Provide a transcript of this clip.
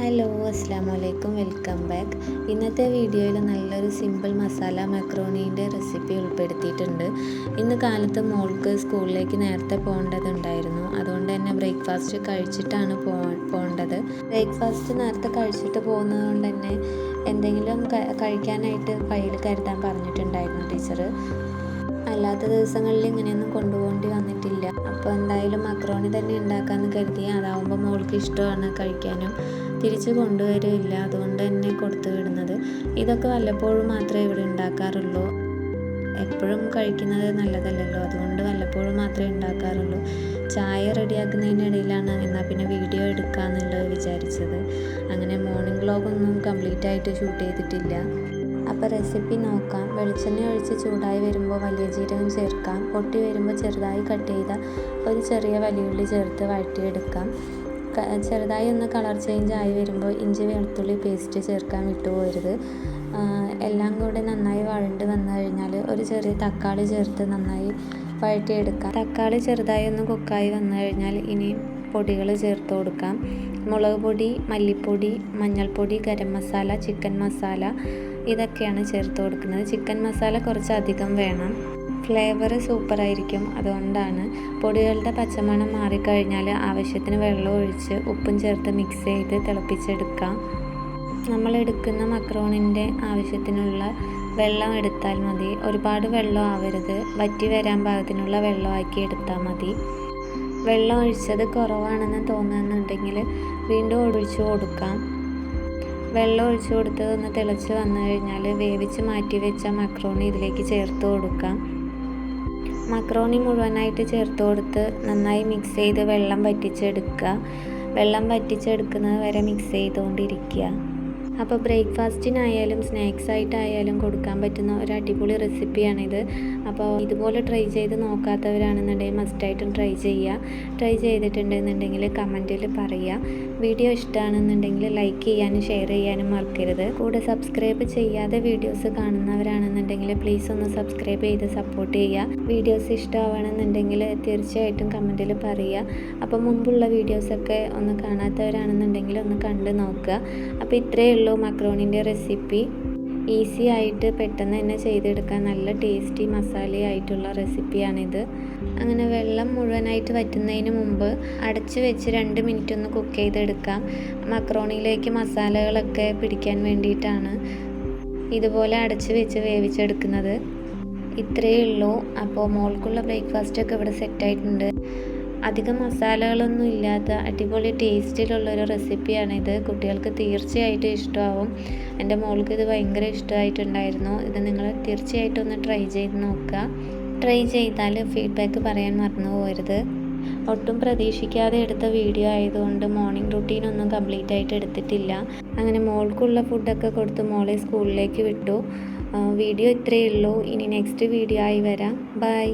Hello അസ്സാം വലൈക്കും welcome back ഇന്നത്തെ വീഡിയോയിൽ നല്ലൊരു സിമ്പിൾ മസാല മക്രോണീന്റെ റെസിപ്പി ഉൾപ്പെടുത്തിയിട്ടുണ്ട്. ഇന്ന് കാലത്ത് മോൾക്ക് സ്കൂളിലേക്ക് നേരത്തെ പോകേണ്ടതുണ്ടായിരുന്നു അതുകൊണ്ട് തന്നെ ബ്രേക്ക്ഫാസ്റ്റ് കഴിച്ചിട്ടാണ് പോകേണ്ടത്. ബ്രേക്ക്ഫാസ്റ്റ് നേരത്തെ കഴിച്ചിട്ട് പോകുന്നത് കൊണ്ട് തന്നെ എന്തെങ്കിലും കഴിക്കാനായിട്ട് കയ്യിൽ കരുതാൻ പറഞ്ഞിട്ടുണ്ടായിരുന്നു ടീച്ചർ അല്ലാത്ത ദിവസങ്ങളിൽ ഇങ്ങനെയൊന്നും കൊണ്ടുപോകേണ്ടി വന്നിട്ടില്ല. അപ്പോൾ എന്തായാലും മക്രോണി തന്നെ ഉണ്ടാക്കാമെന്ന് കരുതി. അതാവുമ്പോൾ മോൾക്ക് ഇഷ്ടമാണ് കഴിക്കാനും. തിരിച്ച് കൊണ്ടുവരില്ല. അതുകൊണ്ട് തന്നെ കൊടുത്തു വിടുന്നത്. ഇതൊക്കെ വല്ലപ്പോഴും മാത്രമേ ഇവിടെ ഉണ്ടാക്കാറുള്ളൂ. എപ്പോഴും കഴിക്കുന്നത് നല്ലതല്ലല്ലോ. അതുകൊണ്ട് വല്ലപ്പോഴും മാത്രമേ ഉണ്ടാക്കാറുള്ളൂ. ചായ റെഡിയാക്കുന്നതിനിടയിലാണ് എന്നാൽ പിന്നെ വീഡിയോ എടുക്കാമെന്നുള്ളത് വിചാരിച്ചത്. അങ്ങനെ മോർണിംഗ് വ്ളോഗൊന്നും കംപ്ലീറ്റ് ആയിട്ട് ഷൂട്ട് ചെയ്തിട്ടില്ല. അപ്പോൾ റെസിപ്പി നോക്കാം. വെളിച്ചെണ്ണ ഒഴിച്ച് ചൂടായി വരുമ്പോൾ വലിയ ജീരകം ചേർക്കാം. പൊട്ടി വരുമ്പോൾ ചെറുതായി കട്ട് ചെയ്ത ഒരു ചെറിയ വലിയുള്ളി ചേർത്ത് വഴറ്റിയെടുക്കാം. ചെറുതായി ഒന്ന് കളർ ചേഞ്ച് ആയി വരുമ്പോൾ ഇഞ്ചി വെളുത്തുള്ളി പേസ്റ്റ് ചേർക്കാൻ വിട്ടുപോകരുത്. എല്ലാം കൂടെ നന്നായി വഴണ്ട് വന്നു കഴിഞ്ഞാൽ ഒരു ചെറിയ തക്കാളി ചേർത്ത് നന്നായി വഴറ്റിയെടുക്കാം. തക്കാളി ചെറുതായി ഒന്ന് കുക്കായി വന്നു കഴിഞ്ഞാൽ ഇനി പൊടികൾ ചേർത്ത് കൊടുക്കാം. മുളക് പൊടി മല്ലിപ്പൊടി മഞ്ഞൾപ്പൊടി ഗരം മസാല ചിക്കൻ മസാല ഇതൊക്കെയാണ് ചേർത്ത് കൊടുക്കുന്നത്. ചിക്കൻ മസാല കുറച്ച് അധികം വേണം. ഫ്ലേവർ സൂപ്പറായിരിക്കും. അതുകൊണ്ടാണ് പൊടികളുടെ പച്ചമണം മാറിക്കഴിഞ്ഞാൽ ആവശ്യത്തിന് വെള്ളം ഒഴിച്ച് ഉപ്പും ചേർത്ത് മിക്സ് ചെയ്ത് തിളപ്പിച്ചെടുക്കാം നമ്മൾ എടുക്കുന്ന മക്രോണിന്റെ ആവശ്യത്തിനുള്ള വെള്ളം എടുത്താൽ മതി. ഒരുപാട് വെള്ളം ആവരുത്. വറ്റി വരാൻ പാകത്തിനുള്ള വെള്ളമാക്കി എടുത്താൽ മതി. വെള്ളം ഒഴിച്ചത് കുറവാണെന്ന് തോന്നുന്നുണ്ടെങ്കിൽ വീണ്ടും ഒഴിച്ചു കൊടുക്കാം. വെള്ളം ഒഴിച്ചു കൊടുത്തത് ഒന്ന് തിളച്ച് വന്നു കഴിഞ്ഞാൽ വേവിച്ച് മാറ്റി വെച്ച മക്രോണി ഇതിലേക്ക് ചേർത്ത് കൊടുക്കാം. മക്രോണി മുഴുവനായിട്ട് ചേർത്ത് കൊടുത്ത് നന്നായി മിക്സ് ചെയ്ത് വെള്ളം വറ്റിച്ചെടുക്കുക. വെള്ളം വറ്റിച്ചെടുക്കുന്നത് വരെ മിക്സ് ചെയ്തുകൊണ്ടിരിക്കുക. അപ്പോൾ ബ്രേക്ക്ഫാസ്റ്റിനായാലും സ്നാക്സ് ആയിട്ടായാലും കൊടുക്കാൻ പറ്റുന്ന ഒരു അടിപൊളി റെസിപ്പിയാണിത്. അപ്പോൾ ഇതുപോലെ ട്രൈ ചെയ്ത് നോക്കാത്തവരാണെന്നുണ്ടെങ്കിൽ മസ്റ്റായിട്ടും ട്രൈ ചെയ്യുക. ട്രൈ ചെയ്തിട്ടുണ്ടെന്നുണ്ടെങ്കിൽ കമന്റിൽ പറയുക. വീഡിയോ ഇഷ്ടമാണെന്നുണ്ടെങ്കിൽ ലൈക്ക് ചെയ്യാനും ഷെയർ ചെയ്യാനും മറക്കരുത്. കൂടെ സബ്സ്ക്രൈബ് ചെയ്യാതെ വീഡിയോസ് കാണുന്നവരാണെന്നുണ്ടെങ്കിൽ പ്ലീസ് ഒന്ന് സബ്സ്ക്രൈബ് ചെയ്ത് സപ്പോർട്ട് ചെയ്യുക. വീഡിയോസ് ഇഷ്ടമാവണമെന്നുണ്ടെങ്കിൽ തീർച്ചയായിട്ടും കമന്റിൽ പറയുക. അപ്പോൾ മുമ്പുള്ള വീഡിയോസൊക്കെ ഒന്ന് കാണാത്തവരാണെന്നുണ്ടെങ്കിൽ ഒന്ന് കണ്ട് നോക്കുക. അപ്പോൾ ഇത്രയേ ഉള്ളൂ മക്രോണിന്റെ റെസിപ്പി ഈസി ആയിട്ട് പെട്ടെന്ന് തന്നെ ചെയ്തെടുക്കാൻ നല്ല ടേസ്റ്റി മസാലയായിട്ടുള്ള റെസിപ്പിയാണിത്. അങ്ങനെ വെള്ളം മുഴുവനായിട്ട് വറ്റുന്നതിന് മുമ്പ് അടച്ച് വെച്ച് രണ്ട് മിനിറ്റ് ഒന്ന് കുക്ക് ചെയ്തെടുക്കാം. മക്രോണിയിലേക്ക് മസാലകളൊക്കെ പിടിക്കാൻ വേണ്ടിയിട്ടാണ് ഇതുപോലെ അടച്ച് വെച്ച് വേവിച്ചെടുക്കുന്നത്. ഇത്രയേ ഉള്ളൂ. അപ്പോൾ മോൾക്കുള്ള ബ്രേക്ക്ഫാസ്റ്റൊക്കെ ഇവിടെ സെറ്റായിട്ടുണ്ട്. അധികം മസാലകളൊന്നും ഇല്ലാത്ത അടിപൊളി ടേസ്റ്റിലുള്ളൊരു റെസിപ്പിയാണിത്. കുട്ടികൾക്ക് തീർച്ചയായിട്ടും ഇഷ്ടമാവും. എന്റെ മോൾക്ക് ഇത് ഭയങ്കര ഇഷ്ടമായിട്ടുണ്ടായിരുന്നു. ഇത് നിങ്ങൾ തീർച്ചയായിട്ടും ഒന്ന് ട്രൈ ചെയ്ത് നോക്കുക. ട്രൈ ചെയ്താൽ ഫീഡ്ബാക്ക് പറയാൻ മറന്നു പോകരുത്. ഒട്ടും പ്രതീക്ഷിക്കാതെ എടുത്ത വീഡിയോ ആയതുകൊണ്ട് മോർണിംഗ് റുട്ടീൻ ഒന്നും കംപ്ലീറ്റ് ആയിട്ട് എടുത്തിട്ടില്ല. അങ്ങനെ മോൾക്കുള്ള ഫുഡൊക്കെ കൊടുത്ത് മോളെ സ്കൂളിലേക്ക് വിട്ടു. വീഡിയോ ഇത്രയേ ഉള്ളൂ. ഇനി നെക്സ്റ്റ് വീഡിയോ ആയി വരാം. ബൈ.